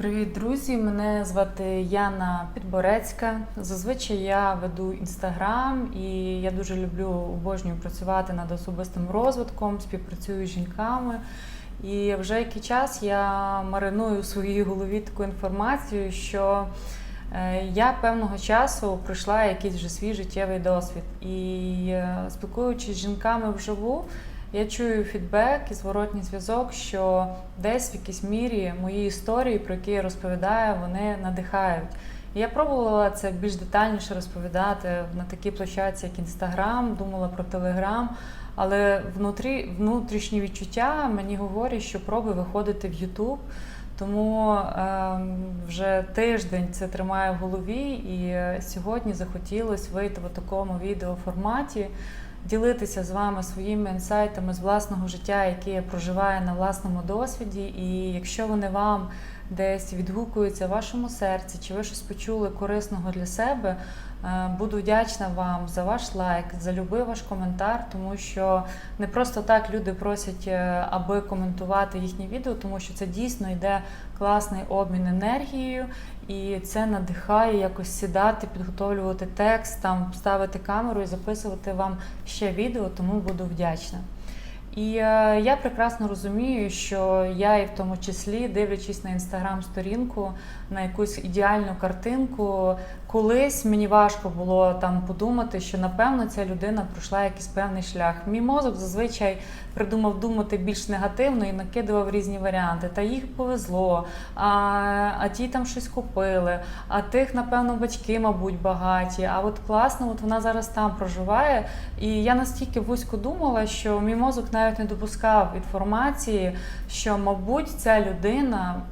Привіт, друзі! Мене звати Яна Підборецька. Зазвичай я веду інстаграм і я дуже люблю обожнюю працювати над особистим розвитком, співпрацюю з жінками. І вже який час я мариную в своїй голові таку інформацію, що е, я певного часу пройшла якийсь вже свій життєвий досвід. І е, спілкуючись з жінками вживу, я чую фідбек і зворотній зв'язок, що десь в якійсь мірі мої історії, про які я розповідаю, вони надихають. Я пробувала це більш детальніше розповідати на такій площадці, як Інстаграм, думала про Телеграм. Але внутрі, внутрішні відчуття мені говорять, що пробуй виходити в Ютуб. Тому е, вже тиждень це тримає в голові, і е, сьогодні захотілося вийти в такому відеоформаті, ділитися з вами своїми інсайтами з власного життя, які я проживаю на власному досвіді. І якщо вони вам десь відгукуються в вашому серці, чи ви щось почули корисного для себе, е, буду вдячна вам за ваш лайк, за любий ваш коментар, тому що не просто так люди просять, е, аби коментувати їхні відео, тому що це дійсно йде класний обмін енергією, і це надихає якось сідати, підготовлювати текст, там ставити камеру і записувати вам ще відео, тому буду вдячна. І е, я прекрасно розумію, що я і в тому числі, дивлячись на інстаграм-сторінку, на якусь ідеальну картинку, колись мені важко було там подумати, що напевно ця людина пройшла якийсь певний шлях. Мій мозок зазвичай придумав думати більш негативно і накидував різні варіанти. Та їх повезло, а, а ті там щось купили, а тих, напевно, батьки, мабуть, багаті. А от класно, от вона зараз там проживає. І я настільки вузько думала, що мій мозок навіть не допускав інформації, що, мабуть, ця людина.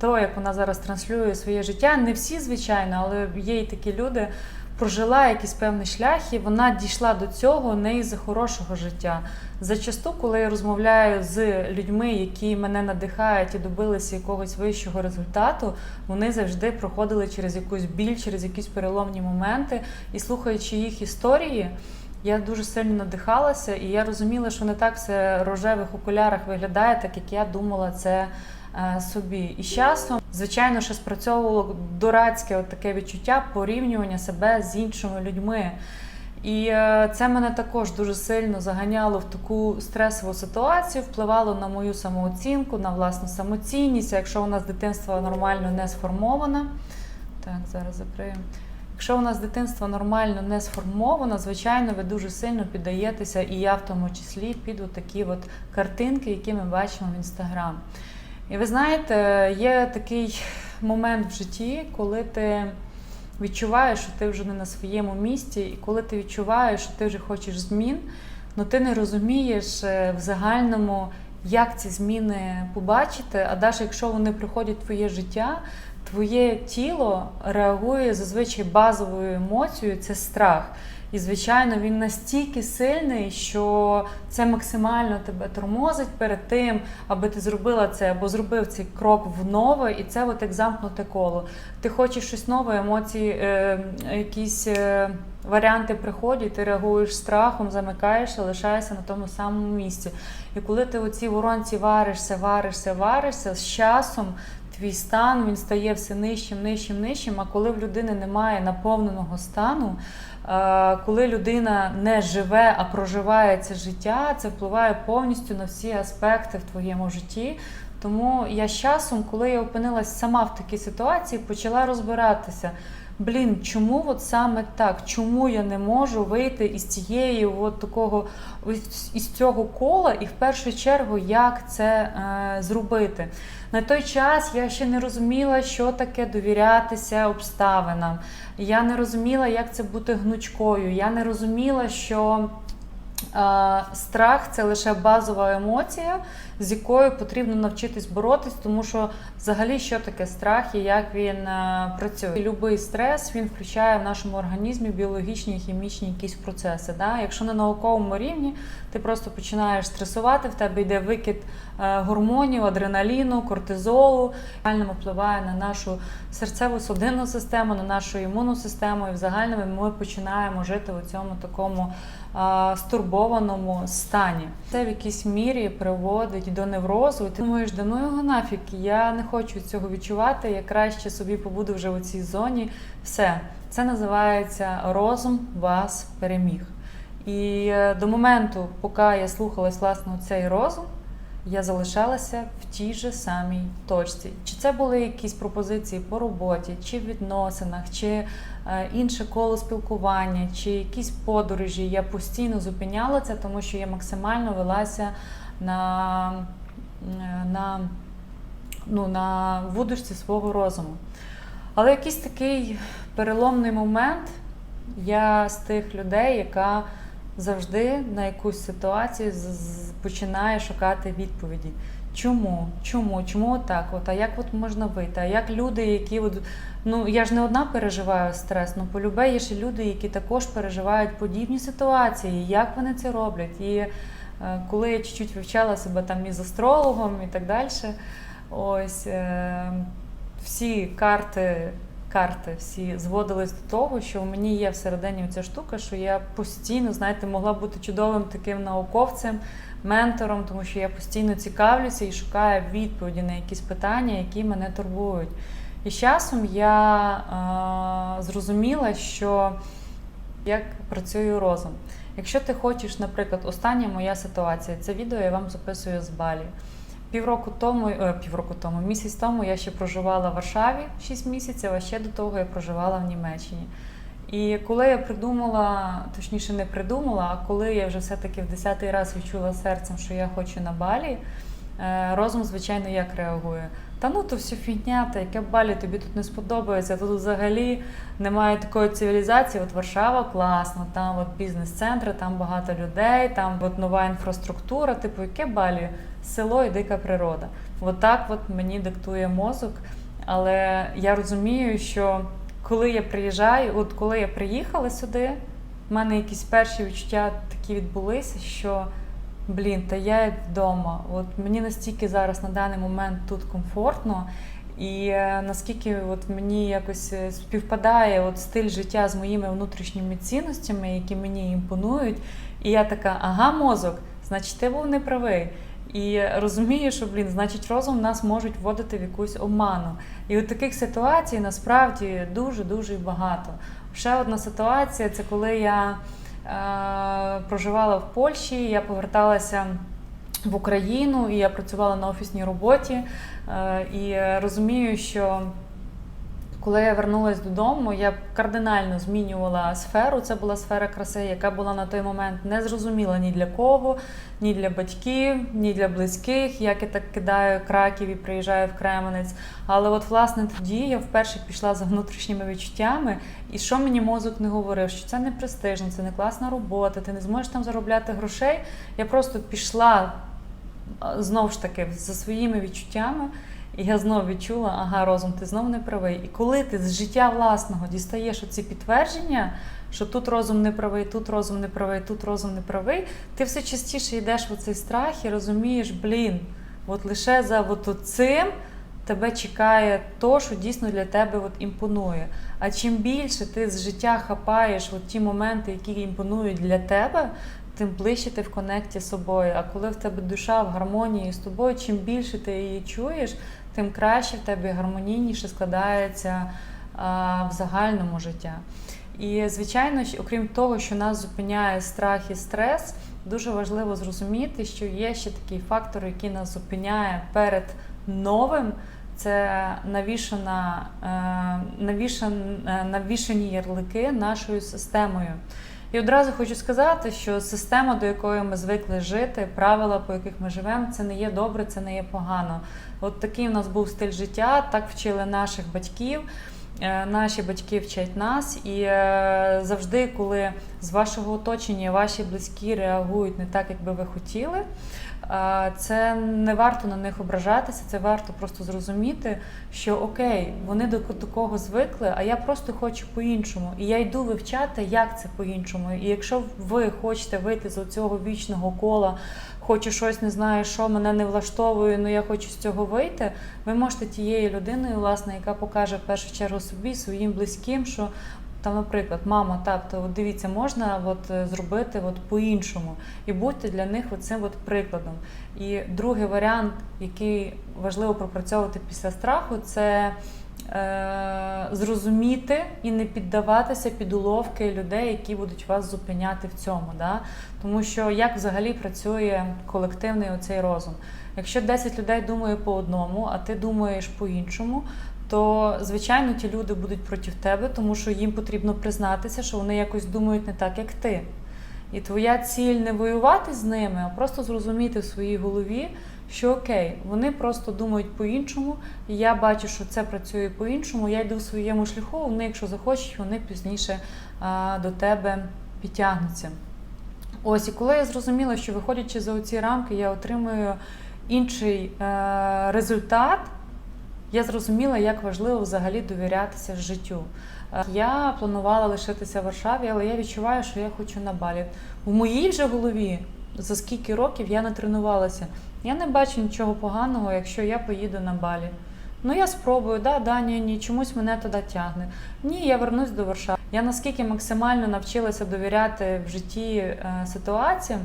То, як вона зараз транслює своє життя, не всі, звичайно, але є й такі люди, прожила якийсь певний шлях, і вона дійшла до цього не із-за хорошого життя. Зачасту, коли я розмовляю з людьми, які мене надихають і добилися якогось вищого результату, вони завжди проходили через якусь біль, через якісь переломні моменти, і слухаючи їх історії. Я дуже сильно надихалася, і я розуміла, що не так все рожевих окулярах виглядає, так як я думала це собі. І з часом, звичайно, що спрацьовувало дурацьке от таке відчуття порівнювання себе з іншими людьми. І е, це мене також дуже сильно заганяло в таку стресову ситуацію, впливало на мою самооцінку, на власну самоцінність. Якщо у нас дитинство нормально не сформоване, так, зараз закриємо. Якщо у нас дитинство нормально не сформовано, звичайно, ви дуже сильно піддаєтеся, і я в тому числі під такі от картинки, які ми бачимо в інстаграм. І ви знаєте, є такий момент в житті, коли ти відчуваєш, що ти вже не на своєму місці, і коли ти відчуваєш, що ти вже хочеш змін, але ти не розумієш е, в загальному, як ці зміни побачити. А навіть якщо вони приходять в твоє життя, твоє тіло реагує зазвичай базовою емоцією це страх. І, звичайно, він настільки сильний, що це максимально тебе тормозить перед тим, аби ти зробила це або зробив цей крок в нове, і це от як замкнуте коло. Ти хочеш щось нове, емоції, е, якісь е, варіанти приходять, ти реагуєш страхом, замикаєшся, лишаєшся на тому самому місці. І коли ти у цій воронці варишся, варишся, варишся, з часом твій стан він стає все нижчим, нижчим, нижчим. А коли в людини немає наповненого стану, коли людина не живе, а проживає це життя, це впливає повністю на всі аспекти в твоєму житті. Тому я з часом, коли я опинилась сама в такій ситуації, почала розбиратися. Блін, чому от саме так? Чому я не можу вийти із цієї от такого із цього кола, і в першу чергу, як це е, зробити? На той час я ще не розуміла, що таке довірятися обставинам. Я не розуміла, як це бути гнучкою. Я не розуміла, що Страх це лише базова емоція, з якою потрібно навчитись боротись, тому що взагалі що таке страх і як він працює. Любий стрес він включає в нашому організмі біологічні і хімічні якісь процеси. Да? Якщо на науковому рівні ти просто починаєш стресувати, в тебе йде викид е, гормонів, адреналіну, кортизолу, реально впливає на нашу серцеву судинну систему, на нашу імунну систему, і в загальному ми починаємо жити у цьому такому стурбованому стані. Це в якійсь мірі приводить до неврозу. І ти думаєш, да ну його нафік, я не хочу цього відчувати, я краще собі побуду вже у цій зоні. Все, це називається розум вас переміг. І е, до моменту, поки я слухалась власне цей розум, я залишалася в тій же самій точці. Чи це були якісь пропозиції по роботі, чи в відносинах, чи е, інше коло спілкування, чи якісь подорожі. Я постійно зупиняла це, тому що я максимально велася на, на, ну, на вудочці свого розуму. Але якийсь такий переломний момент, я з тих людей, яка завжди на якусь ситуацію починає шукати відповіді. Чому? Чому? Чому так? От, а як от можна вийти? А як люди, які от, ну я ж не одна переживаю стрес, ну полюбе є ще люди, які також переживають подібні ситуації, як вони це роблять. І е, коли я чуть-чуть вивчала себе там із астрологом і так далі, ось е, всі карти карти всі зводились до того, що у мені є всередині ця штука, що я постійно, знаєте, могла бути чудовим таким науковцем, ментором, тому що я постійно цікавлюся і шукаю відповіді на якісь питання, які мене турбують. І з часом я е, зрозуміла, що як працює розум. Якщо ти хочеш, наприклад, остання моя ситуація, це відео я вам записую з Балі. Півроку тому, е, півроку тому, місяць тому я ще проживала в Варшаві 6 місяців, а ще до того я проживала в Німеччині. І коли я придумала, точніше не придумала, а коли я вже все-таки в десятий раз відчула серцем, що я хочу на Балі, е, розум, звичайно, як реагує. Та ну то все фігня, та яке Балі, тобі тут не сподобається. Тут взагалі немає такої цивілізації. От Варшава класно, там от бізнес-центри, там багато людей, там от нова інфраструктура. Типу, яке Балі? Село і дика природа. От так от мені диктує мозок. Але я розумію, що коли я приїжджаю, от коли я приїхала сюди, в мене якісь перші відчуття такі відбулися, що блін, та я вдома. От мені настільки зараз на даний момент тут комфортно, і е, наскільки от мені якось е, співпадає от стиль життя з моїми внутрішніми цінностями, які мені імпонують. І я така, ага, мозок, значить, ти був неправий. І розумію, що блін, значить, розум нас можуть вводити в якусь обману. І от таких ситуацій насправді дуже дуже багато. Ще одна ситуація це коли я е, проживала в Польщі, я поверталася в Україну, і я працювала на офісній роботі. Е, і розумію, що коли я вернулася додому, я кардинально змінювала сферу. Це була сфера краси, яка була на той момент не зрозуміла ні для кого, ні для батьків, ні для близьких. Як я так кидаю краків і приїжджаю в Кременець. Але от власне тоді я вперше пішла за внутрішніми відчуттями, і що мені мозок не говорив, що це не престижно, це не класна робота, ти не зможеш там заробляти грошей. Я просто пішла а, знов ж таки за своїми відчуттями. І я знов відчула, ага, розум, ти знов не правий. І коли ти з життя власного дістаєш оці підтвердження, що тут розум не правий, тут розум не правий, тут розум не правий, ти все частіше йдеш в цей страх і розумієш, блін, от лише за от цим тебе чекає то, що дійсно для тебе от імпонує. А чим більше ти з життя хапаєш от ті моменти, які імпонують для тебе, тим ближче ти в конекті з собою. А коли в тебе душа в гармонії з тобою, чим більше ти її чуєш, тим краще в тебе гармонійніше складається в загальному життя. І, звичайно, окрім того, що нас зупиняє страх і стрес, дуже важливо зрозуміти, що є ще такий фактор, який нас зупиняє перед новим. Це навішана, е, е, навішані ярлики нашою системою. І одразу хочу сказати, що система, до якої ми звикли жити, правила, по яких ми живемо, це не є добре, це не є погано. От такий у нас був стиль життя, так вчили наших батьків. Е, Наші батьки вчать нас, і е, завжди, коли з вашого оточення ваші близькі реагують не так, як би ви хотіли, це не варто на них ображатися, це варто просто зрозуміти, що окей, вони до такого звикли, а я просто хочу по-іншому. І я йду вивчати, як це по-іншому. І якщо ви хочете вийти з цього вічного кола, хочу щось, не знаю, що мене не влаштовує, але я хочу з цього вийти, ви можете тією людиною, власне, яка покаже в першу чергу собі, своїм близьким, що Там, наприклад, мама, тато, от дивіться, можна от, е, зробити от по-іншому. І будьте для них цим от прикладом. І другий варіант, який важливо пропрацьовувати після страху, це е, зрозуміти і не піддаватися під уловки людей, які будуть вас зупиняти в цьому. Да? Тому що як взагалі працює колективний оцей розум? Якщо 10 людей думає по одному, а ти думаєш по-іншому, то звичайно ті люди будуть проти тебе, тому що їм потрібно признатися, що вони якось думають не так, як ти. І твоя ціль не воювати з ними, а просто зрозуміти в своїй голові, що окей, вони просто думають по-іншому, і я бачу, що це працює по-іншому. Я йду в своєму шляху. Вони, якщо захочуть, вони пізніше а, до тебе підтягнуться. Ось і коли я зрозуміла, що виходячи за ці рамки, я отримую інший е, результат. Я зрозуміла, як важливо взагалі довірятися життю. Е, Я планувала лишитися в Варшаві, але я відчуваю, що я хочу на балі. В моїй вже голові за скільки років я не тренувалася. Я не бачу нічого поганого, якщо я поїду на балі. Ну я спробую, да, да, ні, ні, чомусь мене туди тягне. Ні, я вернусь до Варшави. Я наскільки максимально навчилася довіряти в житті е, ситуаціям,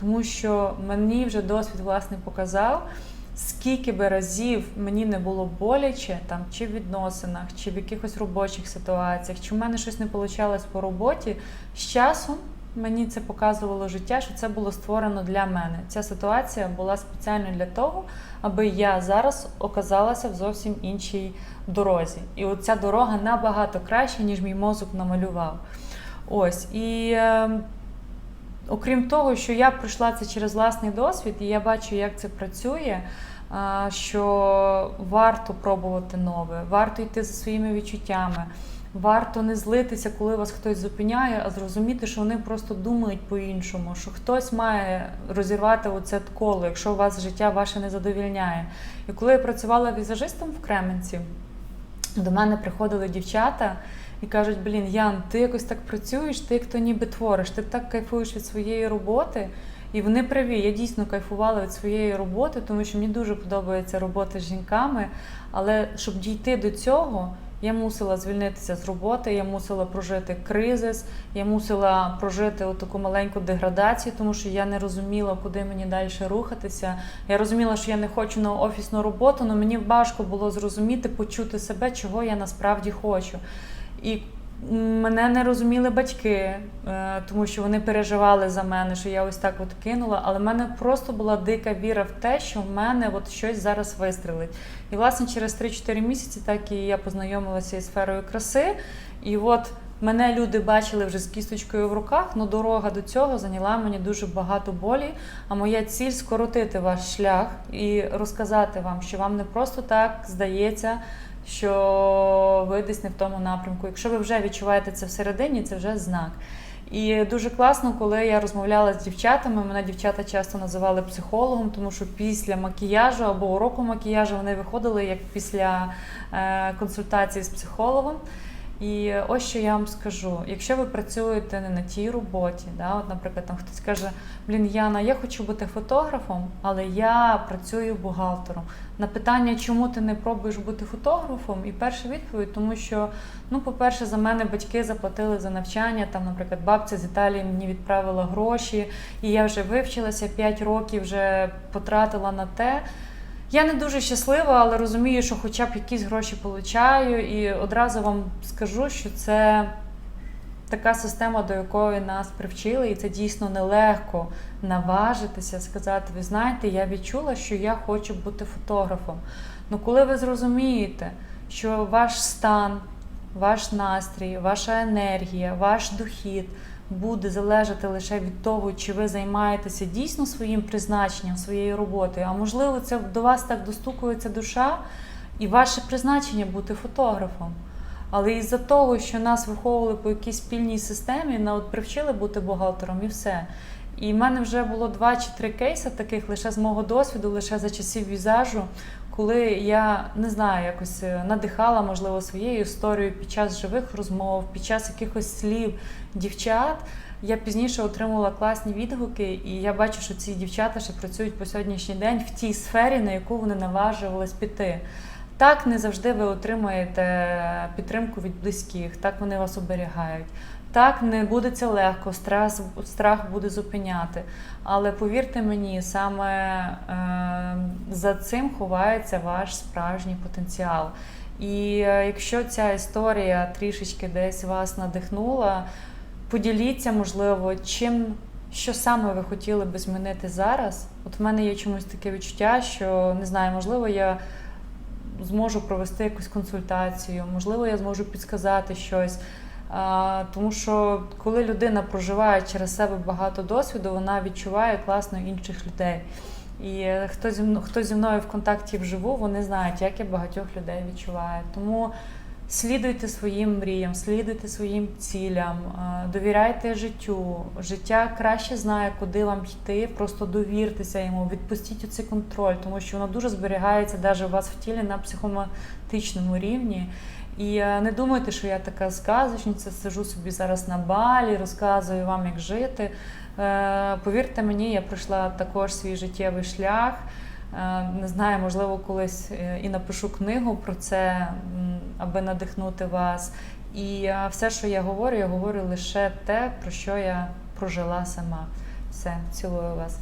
тому що мені вже досвід власне показав, скільки би разів мені не було боляче, там чи в відносинах, чи в якихось робочих ситуаціях, чи в мене щось не вийшло по роботі, з часом мені це показувало життя, що це було створено для мене. Ця ситуація була спеціально для того, аби я зараз оказалася в зовсім іншій дорозі. І от ця дорога набагато краща, ніж мій мозок намалював. Ось і. Окрім того, що я пройшла це через власний досвід, і я бачу, як це працює, що варто пробувати нове, варто йти за своїми відчуттями, варто не злитися, коли вас хтось зупиняє, а зрозуміти, що вони просто думають по-іншому, що хтось має розірвати оце коло, якщо у вас життя ваше не задовільняє. І коли я працювала візажистом в Кременці, до мене приходили дівчата. І кажуть, блін, Ян, ти якось так працюєш, ти як то ніби твориш, ти так кайфуєш від своєї роботи. І вони праві, я дійсно кайфувала від своєї роботи, тому що мені дуже подобається робота з жінками. Але щоб дійти до цього, я мусила звільнитися з роботи, я мусила прожити кризис, я мусила прожити таку маленьку деградацію, тому що я не розуміла, куди мені далі рухатися. Я розуміла, що я не хочу на офісну роботу, але мені важко було зрозуміти, почути себе, чого я насправді хочу. І мене не розуміли батьки, е, тому що вони переживали за мене, що я ось так от кинула. Але в мене просто була дика віра в те, що в мене от щось зараз вистрелить. І, власне, через 3-4 місяці так і я познайомилася із сферою краси. І от мене люди бачили вже з кісточкою в руках, але дорога до цього зайняла мені дуже багато болі. А моя ціль скоротити ваш шлях і розказати вам, що вам не просто так здається що ви десь не в тому напрямку. Якщо ви вже відчуваєте це всередині, це вже знак. І дуже класно, коли я розмовляла з дівчатами, мене дівчата часто називали психологом, тому що після макіяжу або уроку макіяжу вони виходили як після е, консультації з психологом. І ось що я вам скажу: якщо ви працюєте не на тій роботі, да, от, наприклад, там хтось каже, блін, Яна, я хочу бути фотографом, але я працюю бухгалтером. На питання, чому ти не пробуєш бути фотографом, і перша відповідь, тому що, ну, по-перше, за мене батьки заплатили за навчання. Там, наприклад, бабця з Італії мені відправила гроші, і я вже вивчилася 5 років, вже потратила на те. Я не дуже щаслива, але розумію, що хоча б якісь гроші получаю, і одразу вам скажу, що це така система, до якої нас привчили, і це дійсно нелегко наважитися, сказати: ви знаєте, я відчула, що я хочу бути фотографом. Ну, коли ви зрозумієте, що ваш стан, ваш настрій, ваша енергія, ваш дохід буде залежати лише від того, чи ви займаєтеся дійсно своїм призначенням, своєю роботою, а можливо, це до вас так достукується душа, і ваше призначення бути фотографом. Але із-за того, що нас виховували по якійсь спільній системі, нас от привчили бути бухгалтером і все. І в мене вже було два чи три кейси таких лише з мого досвіду, лише за часів візажу, коли я не знаю, якось е, надихала, можливо, своєю історією під час живих розмов, під час якихось слів дівчат. Я пізніше отримала класні відгуки, і я бачу, що ці дівчата ще працюють по сьогоднішній день в тій сфері, на яку вони наважувались піти. Так, не завжди ви отримуєте підтримку від близьких, так вони вас оберігають. Так, не буде це легко, страх, страх буде зупиняти. Але повірте мені, саме е, за цим ховається ваш справжній потенціал. І е, якщо ця історія трішечки десь вас надихнула, поділіться, можливо, чим, що саме ви хотіли би змінити зараз. От в мене є чомусь таке відчуття, що не знаю, можливо, я зможу провести якусь консультацію, можливо, я зможу підсказати щось. Тому що коли людина проживає через себе багато досвіду, вона відчуває класно інших людей. І е, хто зі мною, хто зі мною в контакті вживу, вони знають, як я багатьох людей відчуваю. Тому слідуйте своїм мріям, слідуйте своїм цілям, довіряйте життю. Життя краще знає, куди вам йти. Просто довіртеся йому, відпустіть оцей контроль, тому що воно дуже зберігається навіть у вас в тілі на психоматичному рівні. І е, не думайте, що я така сказочниця, сижу собі зараз на балі, розказую вам, як жити. Е, Повірте мені, я пройшла також свій життєвий шлях. Е, Не знаю, можливо, колись е, і напишу книгу про це, аби надихнути вас. І е, все, що я говорю, я говорю лише те, про що я прожила сама. Все, цілую вас.